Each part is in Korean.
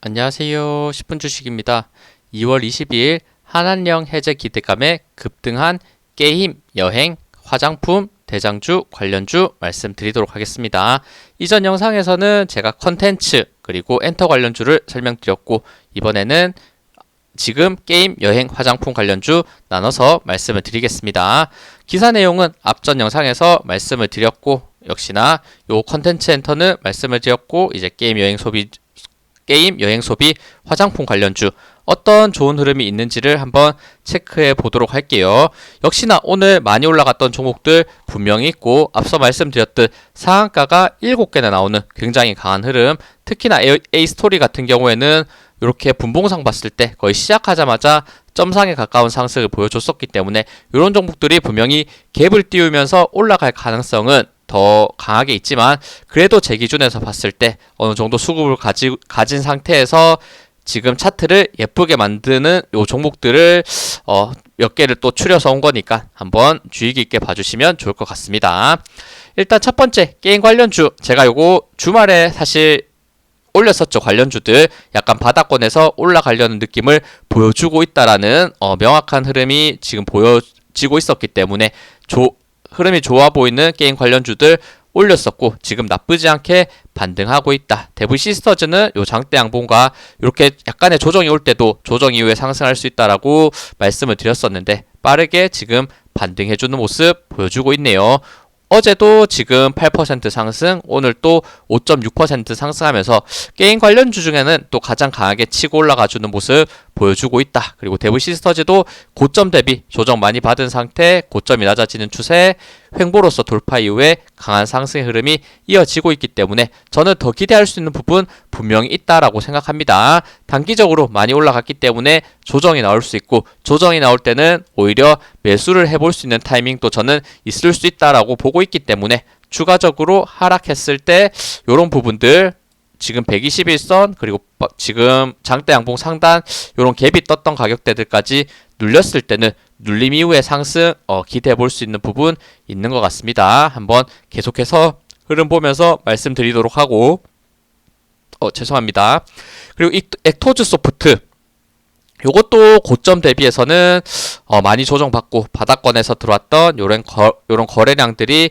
안녕하세요. 10분 주식입니다. 2월 22일 한한령 해제 기대감에 급등한 게임, 여행, 화장품, 대장주, 관련주 말씀드리도록 하겠습니다. 이전 영상에서는 제가 컨텐츠 그리고 엔터 관련주를 설명드렸고 이번에는 지금 게임, 여행, 화장품 관련주 나눠서 말씀을 드리겠습니다. 기사 내용은 앞전 영상에서 말씀을 드렸고 역시나 요 컨텐츠 엔터는 말씀을 드렸고 이제 게임, 여행, 소비 게임, 여행, 소비, 화장품 관련주 어떤 좋은 흐름이 있는지를 한번 체크해 보도록 할게요. 역시나 오늘 많이 올라갔던 종목들 분명히 있고 앞서 말씀드렸듯 상한가가 7개나 나오는 굉장히 강한 흐름 특히나 A 스토리 같은 경우에는 이렇게 분봉상 봤을 때 거의 시작하자마자 점상에 가까운 상승을 보여줬었기 때문에 이런 종목들이 분명히 갭을 띄우면서 올라갈 가능성은 더 강하게 있지만 그래도 제 기준에서 봤을 때 어느 정도 수급을 가지, 가진 상태에서 지금 차트를 예쁘게 만드는 요 종목들을 어, 몇 개를 또 추려서 온 거니까 한번 주의 깊게 봐주시면 좋을 것 같습니다. 일단 첫 번째 게임 관련주 제가 요거 주말에 사실 올렸었죠 관련주들 약간 바닥권에서 올라가려는 느낌을 보여주고 있다라는 어, 명확한 흐름이 지금 보여지고 있었기 때문에 조, 흐름이 좋아 보이는 게임 관련주들 올렸었고 지금 나쁘지 않게 반등하고 있다. 대부 시스터즈는 요 장대 양봉과 이렇게 약간의 조정이 올 때도 조정 이후에 상승할 수 있다라고 말씀을 드렸었는데 빠르게 지금 반등해주는 모습 보여주고 있네요. 어제도 지금 8% 상승, 오늘 또 5.6% 상승하면서 게임 관련주 중에는 또 가장 강하게 치고 올라가주는 모습 보여주고 있다. 그리고 대부 시스터즈도 고점 대비 조정 많이 받은 상태, 고점이 낮아지는 추세, 횡보로서 돌파 이후에 강한 상승의 흐름이 이어지고 있기 때문에 저는 더 기대할 수 있는 부분 분명히 있다라고 생각합니다. 단기적으로 많이 올라갔기 때문에 조정이 나올 수 있고 조정이 나올 때는 오히려 매수를 해볼 수 있는 타이밍도 저는 있을 수 있다라고 보고 있기 때문에 추가적으로 하락했을 때 이런 부분들 지금 121선 그리고 지금 장대 양봉 상단 이런 갭이 떴던 가격대들까지 눌렸을 때는 눌림 이후에 상승 어, 기대해 볼 수 있는 부분 있는 것 같습니다. 한번 계속해서 흐름 보면서 말씀드리도록 하고 어 죄송합니다. 그리고 이 액토즈 소프트 요것도 고점 대비해서는 어, 많이 조정받고 바닥권에서 들어왔던 요런 거, 요런 거래량들이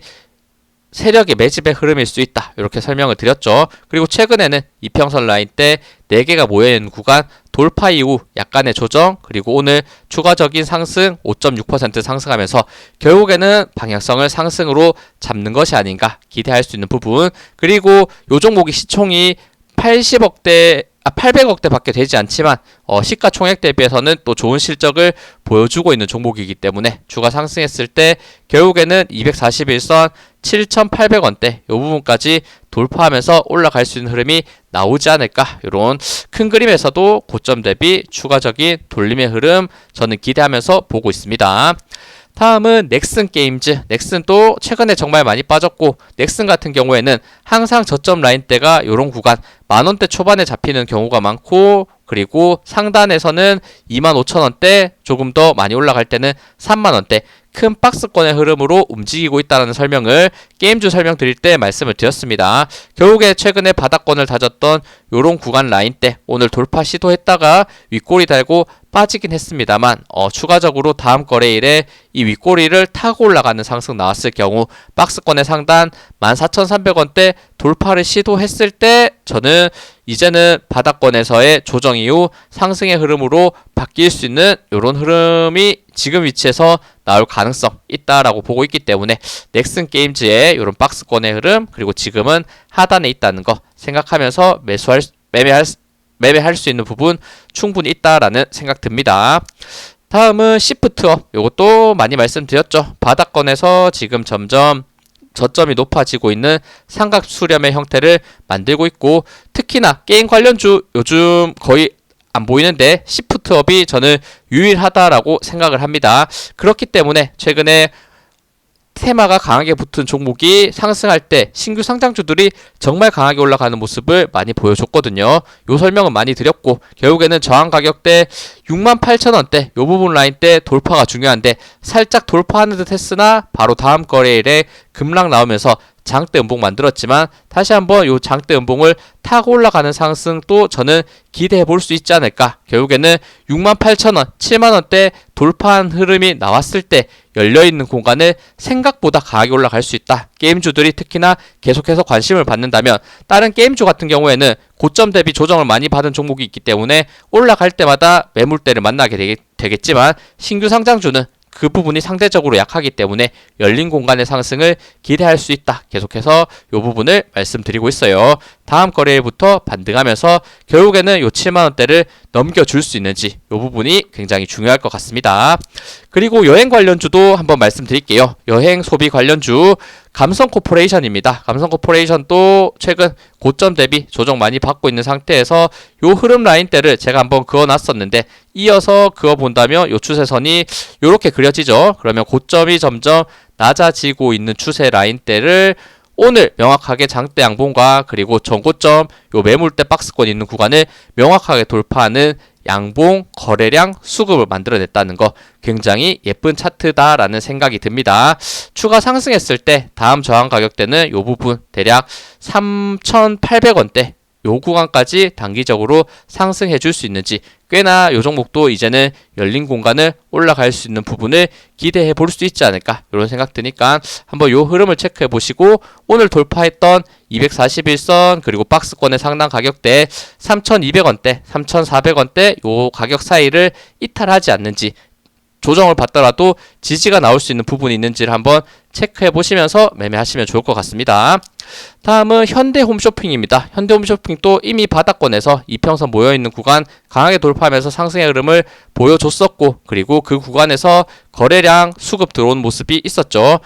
세력의 매집의 흐름일 수 있다. 이렇게 설명을 드렸죠. 그리고 최근에는 이평선 라인 때 4개가 모여있는 구간 돌파 이후 약간의 조정 그리고 오늘 추가적인 상승 5.6% 상승하면서 결국에는 방향성을 상승으로 잡는 것이 아닌가 기대할 수 있는 부분 그리고 요 종목이 시총이 80억대 아, 800억대 밖에 되지 않지만 어, 시가총액 대비해서는 또 좋은 실적을 보여주고 있는 종목이기 때문에 주가 상승했을 때 결국에는 241선 7,800원대 이 부분까지 돌파하면서 올라갈 수 있는 흐름이 나오지 않을까 이런 큰 그림에서도 고점 대비 추가적인 돌림의 흐름 저는 기대하면서 보고 있습니다. 다음은 넥슨 게임즈. 넥슨도 최근에 정말 많이 빠졌고 넥슨 같은 경우에는 항상 저점 라인대가 이런 구간 만원대 초반에 잡히는 경우가 많고 그리고 상단에서는 25,000원대 조금 더 많이 올라갈 때는 3만원대 큰 박스권의 흐름으로 움직이고 있다는 설명을 게임주 설명 드릴 때 말씀을 드렸습니다. 결국에 최근에 바닥권을 다졌던 요런 구간 라인 때 오늘 돌파 시도했다가 윗꼬리 달고 빠지긴 했습니다만 어, 추가적으로 다음 거래일에 이 윗꼬리를 타고 올라가는 상승 나왔을 경우 박스권의 상단 14,300원대 돌파를 시도했을 때 저는 이제는 바닥권에서의 조정 이후 상승의 흐름으로 바뀔 수 있는 이런 흐름이 지금 위치에서 나올 가능성 있다라고 보고 있기 때문에 넥슨 게임즈의 이런 박스권의 흐름 그리고 지금은 하단에 있다는 거 생각하면서 매수할 매매할 매매할 수 있는 부분 충분히 있다라는 생각 듭니다. 다음은 시프트업 이것도 많이 말씀드렸죠. 바닥권에서 지금 점점 저점이 높아지고 있는 삼각 수렴의 형태를 만들고 있고 특히나 게임 관련주 요즘 거의 안 보이는데 시프트업이 저는 유일하다라고 생각을 합니다. 그렇기 때문에 최근에 테마가 강하게 붙은 종목이 상승할 때 신규 상장주들이 정말 강하게 올라가는 모습을 많이 보여줬거든요. 요 설명은 많이 드렸고 결국에는 저항 가격대 68,000원대 요 부분 라인 때 돌파가 중요한데 살짝 돌파하는 듯 했으나 바로 다음 거래일에 급락 나오면서 장대 음봉 만들었지만 다시 한번 요 장대 음봉을 타고 올라가는 상승도 저는 기대해 볼 수 있지 않을까. 결국에는 68,000원, 7만원대 돌파한 흐름이 나왔을 때 열려있는 공간을 생각보다 강하게 올라갈 수 있다. 게임주들이 특히나 계속해서 관심을 받는다면 다른 게임주 같은 경우에는 고점 대비 조정을 많이 받은 종목이 있기 때문에 올라갈 때마다 매물대를 만나게 되겠 지만 신규 상장주는 그 부분이 상대적으로 약하기 때문에 열린 공간의 상승을 기대할 수 있다. 계속해서 이 부분을 말씀드리고 있어요. 다음 거래일부터 반등하면서 결국에는 요 7만 원대를 넘겨줄 수 있는지 이 부분이 굉장히 중요할 것 같습니다. 그리고 여행 관련주도 한번 말씀드릴게요. 여행 소비 관련주 감성 코퍼레이션입니다. 감성 코퍼레이션도 최근 고점 대비 조정 많이 받고 있는 상태에서 요 흐름 라인대를 제가 한번 그어놨었는데 이어서 그어 본다면 요 추세선이 이렇게 그려지죠. 그러면 고점이 점점 낮아지고 있는 추세 라인대를 오늘 명확하게 장대 양봉과 그리고 전고점 요 매물대 박스권 있는 구간을 명확하게 돌파하는 양봉 거래량 수급을 만들어냈다는 거 굉장히 예쁜 차트다라는 생각이 듭니다. 추가 상승했을 때 다음 저항 가격대는 요 부분 대략 3,800원대 요 구간까지 단기적으로 상승해 줄 수 있는지 꽤나 요 종목도 이제는 열린 공간을 올라갈 수 있는 부분을 기대해 볼 수 있지 않을까 이런 생각 드니까 한번 요 흐름을 체크해 보시고 오늘 돌파했던 241선 그리고 박스권의 상당 가격대 3,200원대, 3,400원대 요 가격 사이를 이탈하지 않는지 조정을 받더라도 지지가 나올 수 있는 부분이 있는지를 한번 체크해 보시면서 매매하시면 좋을 것 같습니다. 다음은 현대 홈쇼핑입니다. 현대 홈쇼핑도 이미 바닥권에서 이평선 모여있는 구간 강하게 돌파하면서 상승의 흐름을 보여줬었고 그리고 그 구간에서 거래량 수급 들어온 모습이 있었죠.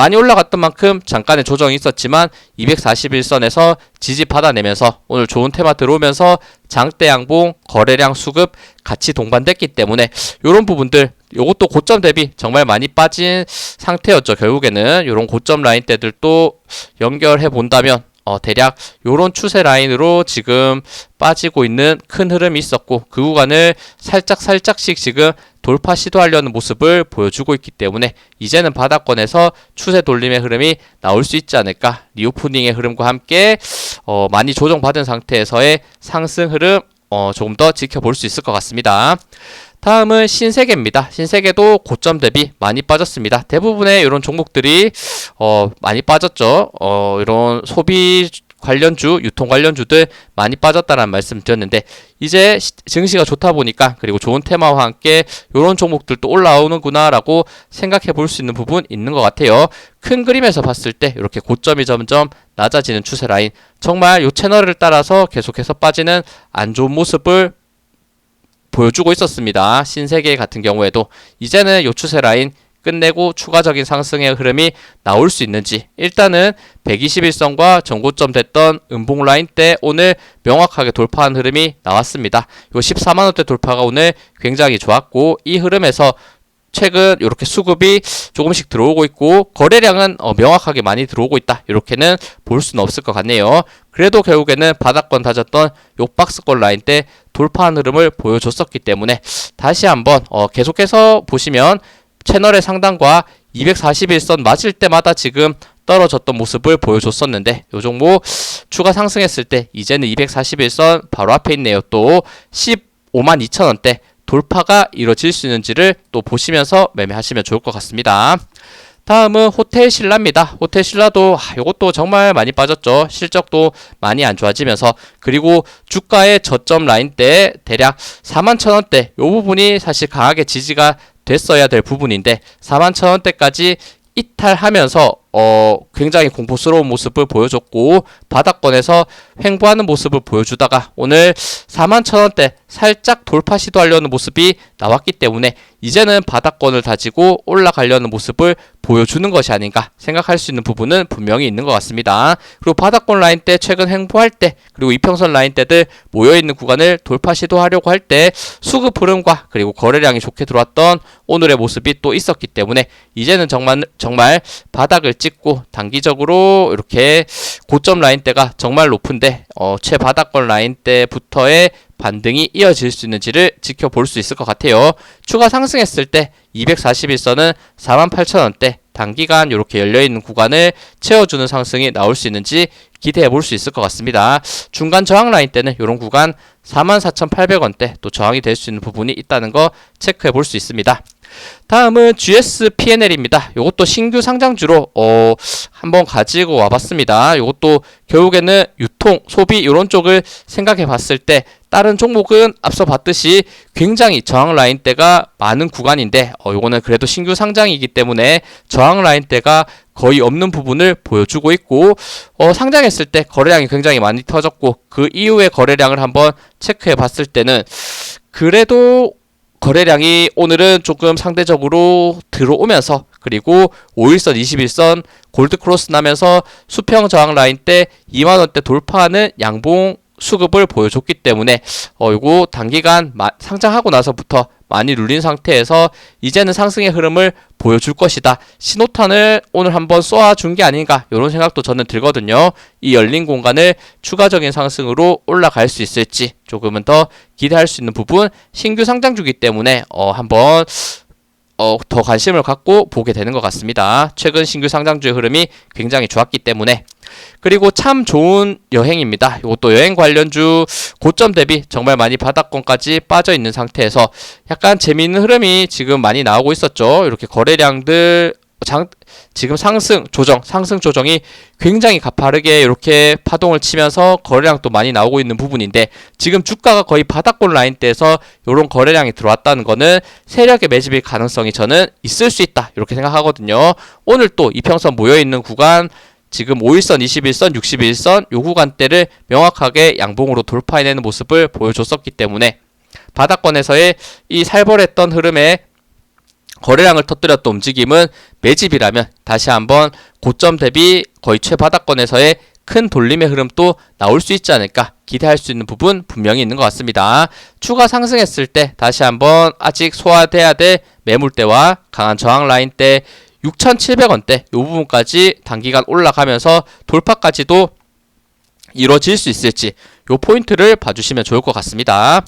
많이 올라갔던 만큼 잠깐의 조정이 있었지만 241선에서 지지 받아내면서 오늘 좋은 테마 들어오면서 장대 양봉 거래량 수급 같이 동반됐기 때문에 이런 부분들 요것도 고점 대비 정말 많이 빠진 상태였죠. 결국에는 이런 고점 라인 대들도 연결해 본다면 어, 대략 요런 추세 라인으로 지금 빠지고 있는 큰 흐름이 있었고 그 구간을 살짝 살짝씩 지금 돌파 시도하려는 모습을 보여주고 있기 때문에 이제는 바닥권에서 추세 돌림의 흐름이 나올 수 있지 않을까 리오프닝의 흐름과 함께 어, 많이 조정받은 상태에서의 상승 흐름 어, 조금 더 지켜볼 수 있을 것 같습니다. 다음은 신세계입니다. 신세계도 고점 대비 많이 빠졌습니다. 대부분의 이런 종목들이 어, 많이 빠졌죠. 어, 이런 소비 관련주, 유통 관련주들 많이 빠졌다는 말씀 드렸는데 이제 증시가 좋다 보니까 그리고 좋은 테마와 함께 이런 종목들도 올라오는구나라고 생각해 볼 수 있는 부분 있는 것 같아요. 큰 그림에서 봤을 때 이렇게 고점이 점점 낮아지는 추세 라인 정말 이 채널을 따라서 계속해서 빠지는 안 좋은 모습을 보여주고 있었습니다. 신세계 같은 경우에도 이제는 요 추세 라인 끝내고 추가적인 상승의 흐름이 나올 수 있는지 일단은 121선과 전고점 됐던 음봉 라인 때 오늘 명확하게 돌파한 흐름이 나왔습니다. 요 14만원대 돌파가 오늘 굉장히 좋았고 이 흐름에서 최근 이렇게 수급이 조금씩 들어오고 있고 거래량은 어, 명확하게 많이 들어오고 있다. 이렇게는 볼 수는 없을 것 같네요. 그래도 결국에는 바닥권 다졌던 요 박스권 라인 때 돌파한 흐름을 보여줬었기 때문에 다시 한번 어, 계속해서 보시면 채널의 상단과 241선 맞을 때마다 지금 떨어졌던 모습을 보여줬었는데 요 종목 추가 상승했을 때 이제는 241선 바로 앞에 있네요. 또 15만 2천원대 돌파가 이루어질 수 있는지를 또 보시면서 매매하시면 좋을 것 같습니다. 다음은 호텔 신라입니다. 호텔 신라도 아, 이것도 정말 많이 빠졌죠. 실적도 많이 안 좋아지면서 그리고 주가의 저점 라인 때 대략 4만 천 원대 이 부분이 사실 강하게 지지가 됐어야 될 부분인데 4만 천원대까지 이탈하면서 어, 굉장히 공포스러운 모습을 보여줬고 바닥권에서 횡보하는 모습을 보여주다가 오늘 4만 천원대 살짝 돌파 시도하려는 모습이 나왔기 때문에 이제는 바닥권을 다지고 올라가려는 모습을 보여주는 것이 아닌가 생각할 수 있는 부분은 분명히 있는 것 같습니다. 그리고 바닥권 라인 때 최근 횡보할 때 그리고 이평선 라인 때들 모여있는 구간을 돌파 시도하려고 할 때 수급 흐름과 그리고 거래량이 좋게 들어왔던 오늘의 모습이 또 있었기 때문에 이제는 정말 정말 바닥을 찍고 단기적으로 이렇게 고점 라인대가 정말 높은데 어, 최바닥권 라인대부터의 반등이 이어질 수 있는지를 지켜볼 수 있을 것 같아요. 추가 상승했을 때 241선은 48,000원대 단기간 이렇게 열려있는 구간을 채워주는 상승이 나올 수 있는지 기대해 볼 수 있을 것 같습니다. 중간 저항 라인 때는 이런 구간 44,800원대 또 저항이 될 수 있는 부분이 있다는 거 체크해 볼 수 있습니다. 다음은 GS P&L입니다. 이것도 신규 상장주로 어, 한번 가지고 와봤습니다. 이것도 결국에는 유통, 소비 이런 쪽을 생각해 봤을 때 다른 종목은 앞서 봤듯이 굉장히 저항 라인대가 많은 구간인데 어, 요거는 그래도 신규 상장이기 때문에 저항 라인대가 거의 없는 부분을 보여주고 있고 어, 상장했을 때 거래량이 굉장히 많이 터졌고 그 이후에 거래량을 한번 체크해 봤을 때는 그래도 거래량이 오늘은 조금 상대적으로 들어오면서 그리고 5일선, 21선 골드 크로스 나면서 수평 저항 라인 때 2만 원대 돌파하는 양봉 수급을 보여줬기 때문에 어 이거 단기간 마, 상장하고 나서부터 많이 눌린 상태에서 이제는 상승의 흐름을 보여줄 것이다. 신호탄을 오늘 한번 쏘아준 게 아닌가 이런 생각도 저는 들거든요. 이 열린 공간을 추가적인 상승으로 올라갈 수 있을지 조금은 더 기대할 수 있는 부분 신규 상장주기 때문에 어 한번 어, 더 관심을 갖고 보게 되는 것 같습니다. 최근 신규 상장주의 흐름이 굉장히 좋았기 때문에 그리고 참 좋은 여행입니다. 이것도 여행 관련주 고점 대비 정말 많이 바닥권까지 빠져 있는 상태에서 약간 재미있는 흐름이 지금 많이 나오고 있었죠. 이렇게 거래량들 장, 지금 상승 조정, 상승 조정이 굉장히 가파르게 이렇게 파동을 치면서 거래량도 많이 나오고 있는 부분인데 지금 주가가 거의 바닥권 라인대에서 이런 거래량이 들어왔다는 거는 세력의 매집일 가능성이 저는 있을 수 있다 이렇게 생각하거든요. 오늘 또 이평선 모여 있는 구간 지금 5일선, 21선, 61선 요 구간대를 명확하게 양봉으로 돌파해내는 모습을 보여줬었기 때문에 바닥권에서의 이 살벌했던 흐름에 거래량을 터뜨렸던 움직임은 매집이라면 다시 한번 고점 대비 거의 최바닥권에서의 큰 돌림의 흐름도 나올 수 있지 않을까 기대할 수 있는 부분 분명히 있는 것 같습니다. 추가 상승했을 때 다시 한번 아직 소화돼야 될 매물대와 강한 저항 라인대 6,700원대 이 부분까지 단기간 올라가면서 돌파까지도 이루어질 수 있을지 요 포인트를 봐주시면 좋을 것 같습니다.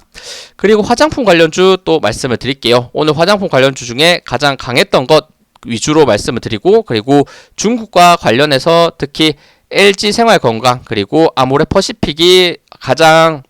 그리고 화장품 관련주 또 말씀을 드릴게요. 오늘 화장품 관련주 중에 가장 강했던 것 위주로 말씀을 드리고 그리고 중국과 관련해서 특히 LG 생활건강 그리고 아모레 퍼시픽이 가장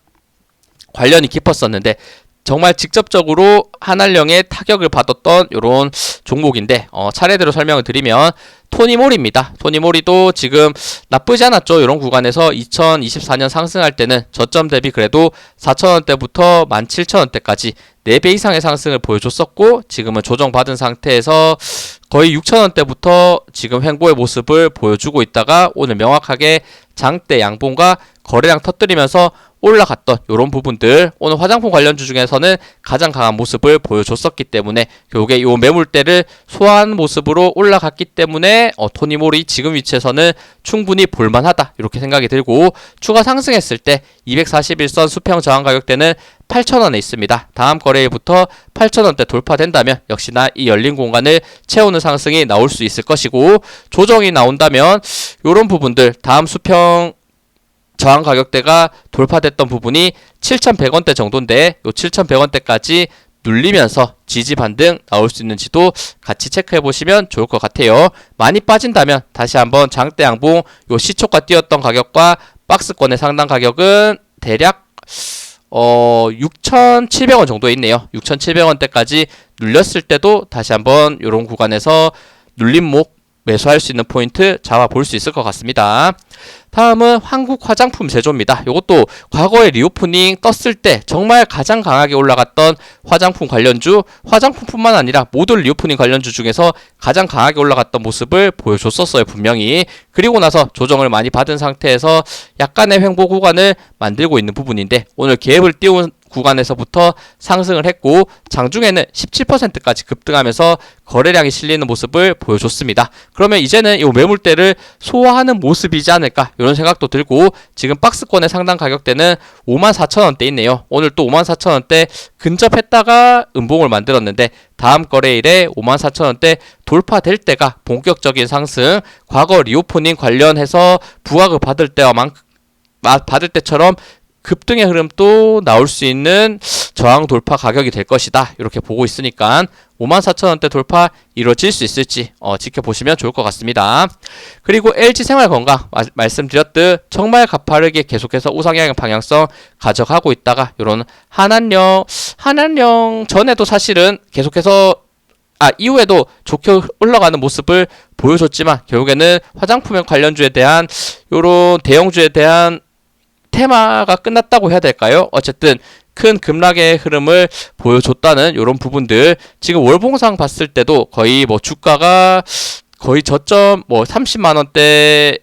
관련이 깊었었는데 정말 직접적으로 한알령의 타격을 받았던 이런 종목인데 어, 차례대로 설명을 드리면 토니몰입니다. 토니몰이도 지금 나쁘지 않았죠. 이런 구간에서 2024년 상승할 때는 저점 대비 그래도 4,000원대부터 17,000원대까지 4배 이상의 상승을 보여줬었고 지금은 조정받은 상태에서 거의 6,000원대부터 지금 횡보의 모습을 보여주고 있다가 오늘 명확하게 장대 양봉과 거래량 터뜨리면서 올라갔던 이런 부분들 오늘 화장품 관련주 중에서는 가장 강한 모습을 보여줬었기 때문에 결국에 이 매물대를 소화한 모습으로 올라갔기 때문에 어, 토니몰이 지금 위치에서는 충분히 볼만하다 이렇게 생각이 들고 추가 상승했을 때 241선 수평 저항 가격대는 8,000원에 있습니다. 다음 거래일부터 8,000원대 돌파된다면 역시나 이 열린 공간을 채우는 상승이 나올 수 있을 것이고 조정이 나온다면 이런 부분들 다음 수평 저항 가격대가 돌파됐던 부분이 7,100원대 정도인데 요 7,100원대까지 눌리면서 지지 반등 나올 수 있는지도 같이 체크해 보시면 좋을 것 같아요. 많이 빠진다면 다시 한번 장대 양봉 요 시초가 뛰었던 가격과 박스권의 상당 가격은 대략 어 6,700원 정도 있네요. 6,700원대까지 눌렸을 때도 다시 한번 이런 구간에서 눌림목 매수할 수 있는 포인트 잡아 볼 수 있을 것 같습니다. 다음은 한국 화장품 제조입니다. 이것도 과거에 리오프닝 떴을 때 정말 가장 강하게 올라갔던 화장품 관련주, 화장품뿐만 아니라 모든 리오프닝 관련주 중에서 가장 강하게 올라갔던 모습을 보여줬었어요, 분명히. 그리고 나서 조정을 많이 받은 상태에서 약간의 횡보 구간을 만들고 있는 부분인데 오늘 갭을 띄운 구간에서부터 상승을 했고 장중에는 17%까지 급등하면서 거래량이 실리는 모습을 보여줬습니다. 그러면 이제는 이 매물대를 소화하는 모습이지 않을까 이런 생각도 들고 지금 박스권의 상당 가격대는 54,000원대 있네요. 오늘 또 54,000원대 근접했다가 음봉을 만들었는데 다음 거래일에 54,000원대 돌파될 때가 본격적인 상승 과거 리오프닝 관련해서 부각을 받을 때와 만 받을 때처럼 급등의 흐름 또 나올 수 있는 저항 돌파 가격이 될 것이다. 이렇게 보고 있으니까 54,000원대 돌파 이루어질 수 있을지 어, 지켜보시면 좋을 것 같습니다. 그리고 LG 생활건강 마, 말씀드렸듯 정말 가파르게 계속해서 우상향 방향성 가져가고 있다가 이런 한한령 한한령 전에도 사실은 계속해서 아 이후에도 좋게 올라가는 모습을 보여줬지만 결국에는 화장품 관련주에 대한 요런 대형주에 대한 테마가 끝났다고 해야 될까요? 어쨌든 큰 급락의 흐름을 보여줬다는 이런 부분들 지금 월봉상 봤을 때도 거의 뭐 주가가 거의 저점 뭐 30만 원대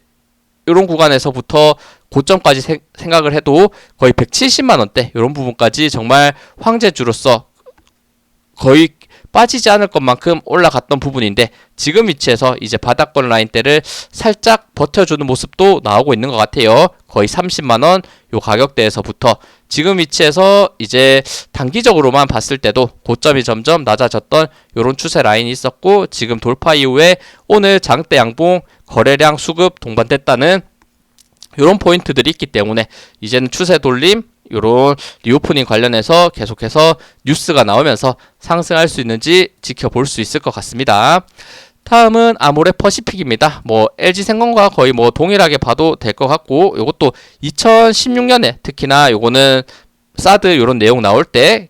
이런 구간에서부터 고점까지 세, 생각을 해도 거의 170만 원대 이런 부분까지 정말 황제주로서 거의 빠지지 않을 것만큼 올라갔던 부분인데 지금 위치에서 이제 바닥권 라인대를 살짝 버텨주는 모습도 나오고 있는 것 같아요. 거의 30만원 요 가격대에서부터 지금 위치에서 이제 단기적으로만 봤을 때도 고점이 점점 낮아졌던 요런 추세 라인이 있었고 지금 돌파 이후에 오늘 장대 양봉 거래량 수급 동반됐다는 요런 포인트들이 있기 때문에 이제는 추세 돌림 요런 리오프닝 관련해서 계속해서 뉴스가 나오면서 상승할 수 있는지 지켜볼 수 있을 것 같습니다. 다음은 아모레 퍼시픽입니다. 뭐 LG 생건과 거의 뭐 동일하게 봐도 될 것 같고 요것도 2016년에 특히나 요거는 사드 요런 내용 나올 때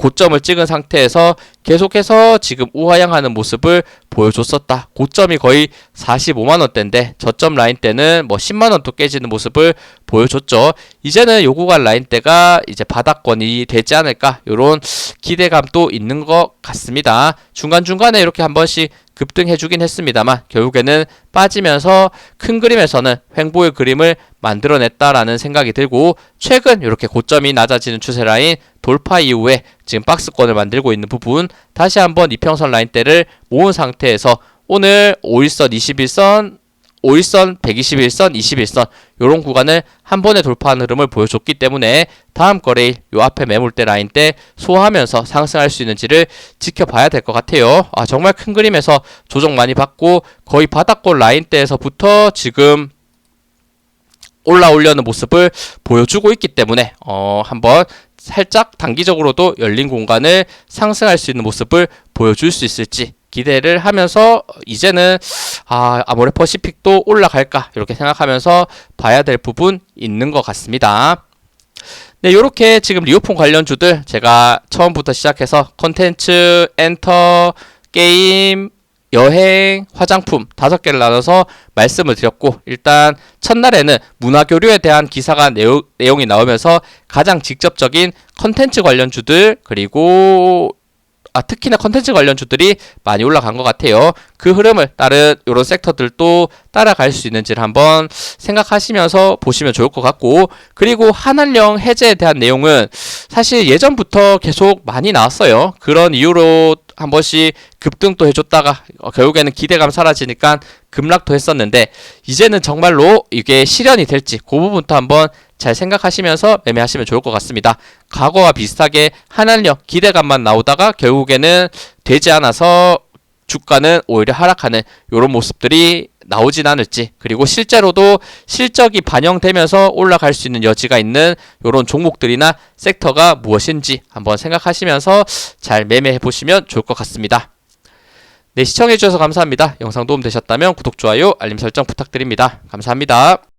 고점을 찍은 상태에서 계속해서 지금 우하향하는 모습을 보여줬었다. 고점이 거의 45만 원대인데 저점 라인 때는 뭐 10만 원도 깨지는 모습을 보여줬죠. 이제는 요 구간 라인 때가 이제 바닥권이 되지 않을까 이런 기대감도 있는 것 같습니다. 중간 중간에 이렇게 한 번씩 급등해주긴 했습니다만 결국에는 빠지면서 큰 그림에서는 횡보의 그림을 만들어냈다라는 생각이 들고 최근 이렇게 고점이 낮아지는 추세 라인 돌파 이후에 지금 박스권을 만들고 있는 부분 다시 한번 이평선 라인대를 모은 상태에서 오늘 5일선 21선 5일선, 121선, 21선 이런 구간을 한 번에 돌파하는 흐름을 보여줬기 때문에 다음 거래일 요 앞에 매물대 라인대 소화하면서 상승할 수 있는지를 지켜봐야 될 것 같아요. 아 정말 큰 그림에서 조정 많이 받고 거의 바닥권 라인대에서부터 지금 올라오려는 모습을 보여주고 있기 때문에 어 한번 살짝 단기적으로도 열린 공간을 상승할 수 있는 모습을 보여줄 수 있을지 기대를 하면서 이제는 아 아모레 퍼시픽도 올라갈까 이렇게 생각하면서 봐야 될 부분 있는 것 같습니다. 네, 요렇게 지금 리오폰 관련주들 제가 처음부터 시작해서 컨텐츠, 엔터, 게임, 여행, 화장품 다섯 개를 나눠서 말씀을 드렸고 일단 첫날에는 문화 교류에 대한 기사가 내용, 내용이 나오면서 가장 직접적인 컨텐츠 관련 주들 그리고 아, 특히나 컨텐츠 관련 주들이 많이 올라간 것 같아요. 그 흐름을 다른 이런 섹터들도 따라갈 수 있는지를 한번 생각하시면서 보시면 좋을 것 같고 그리고 한한령 해제에 대한 내용은 사실 예전부터 계속 많이 나왔어요. 그런 이유로 한 번씩 급등도 해줬다가 어, 결국에는 기대감 사라지니까 급락도 했었는데 이제는 정말로 이게 실현이 될지 그 부분도 한번 잘 생각하시면서 매매하시면 좋을 것 같습니다. 과거와 비슷하게 한한력 기대감만 나오다가 결국에는 되지 않아서 주가는 오히려 하락하는 이런 모습들이 나오진 않을지 그리고 실제로도 실적이 반영되면서 올라갈 수 있는 여지가 있는 이런 종목들이나 섹터가 무엇인지 한번 생각하시면서 잘 매매해 보시면 좋을 것 같습니다. 네, 시청해 주셔서 감사합니다. 영상 도움 되셨다면 구독, 좋아요, 알림 설정 부탁드립니다. 감사합니다.